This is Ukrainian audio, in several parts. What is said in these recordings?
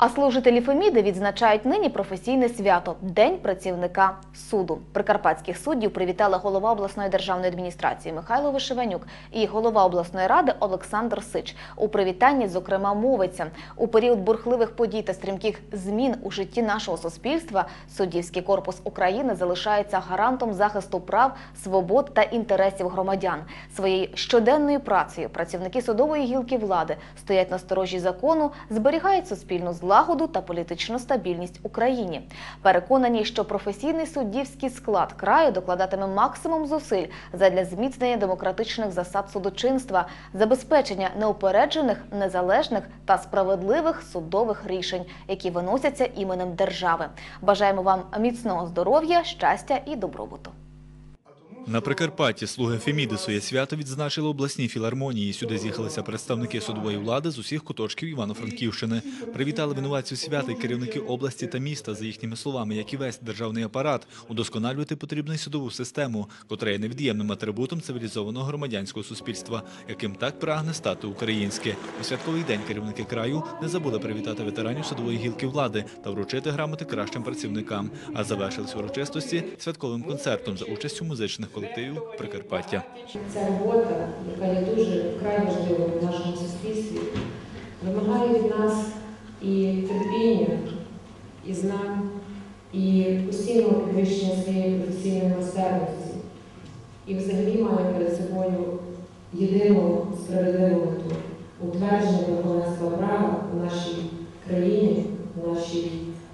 А служителі Феміди відзначають нині професійне свято День працівника суду. Прикарпатських суддів привітали голова обласної державної адміністрації Михайло Вишиванюк і голова обласної ради Олександр Сич. У привітанні, зокрема, мовиться у період бурхливих подій та стрімких змін у житті нашого суспільства. Суддівський корпус України залишається гарантом захисту прав, свобод та інтересів громадян. Своєю щоденною працею працівники судової гілки влади стоять на сторожі закону, зберігають суспільну злагоду та політичну стабільність Україні. Переконані, що професійний суддівський склад краю докладатиме максимум зусиль задля зміцнення демократичних засад судочинства, забезпечення неупереджених, незалежних та справедливих судових рішень, які виносяться іменем держави. Бажаємо вам міцного здоров'я, щастя і добробуту. На Прикарпатті слуги Феміди своє свято відзначили в обласній філармонії. Сюди з'їхалися представники судової влади з усіх куточків Івано-Франківщини. Привітали винуватців свята і керівники області та міста. За їхніми словами, як і весь державний апарат, удосконалювати потрібно й судову систему, котра є невід'ємним атрибутом цивілізованого громадянського суспільства, яким так прагне стати українське. У святковий день керівники краю не забули привітати ветеранів судової гілки влади та вручити грамоти кращим працівникам. А завершились урочистості святковим концертом за участю музичних колективів Прикарпаття. Ця робота, яка є дуже вкрай важливою в нашому суспільстві, вимагає від нас і терпіння, і знань, і постійного підвищення своєї професійної майстерності. І взагалі має перед собою єдину справедливу мету утвердження верховенства права в нашій країні, в нашій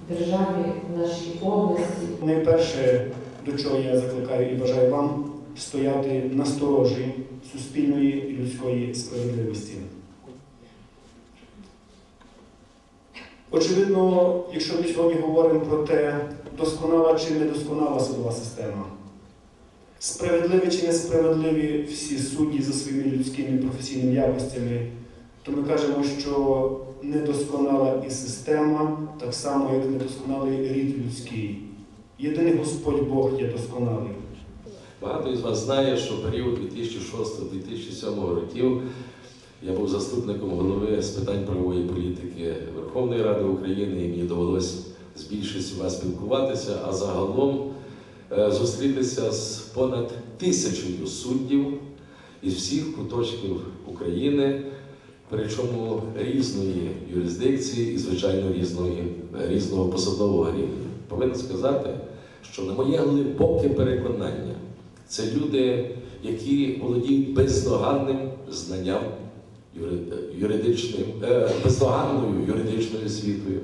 державі, в нашій області. Найперше, до чого я закликаю і бажаю вам стояти на сторожі суспільної людської справедливості. Очевидно, якщо ми сьогодні говоримо про те, досконала чи недосконала судова система, справедливі чи несправедливі всі судді за своїми людськими професійними якостями, то ми кажемо, що недосконала і система, так само, як недосконалий рід людський. Єдиний Господь Бог є досконалий. Багато із вас знає, що період 2006-2007 років я був заступником голови з питань правової політики Верховної Ради України, і мені довелося з більшістю спілкуватися, а загалом е, зустрітися з понад тисячою суддів із всіх куточків України, причому різної юрисдикції і, звичайно, різної, різного посадового рівня. Повинен сказати, що на моє глибоке переконання, це люди, які володіють бездоганним знанням юридичним, е, бездоганною юридичною освітою,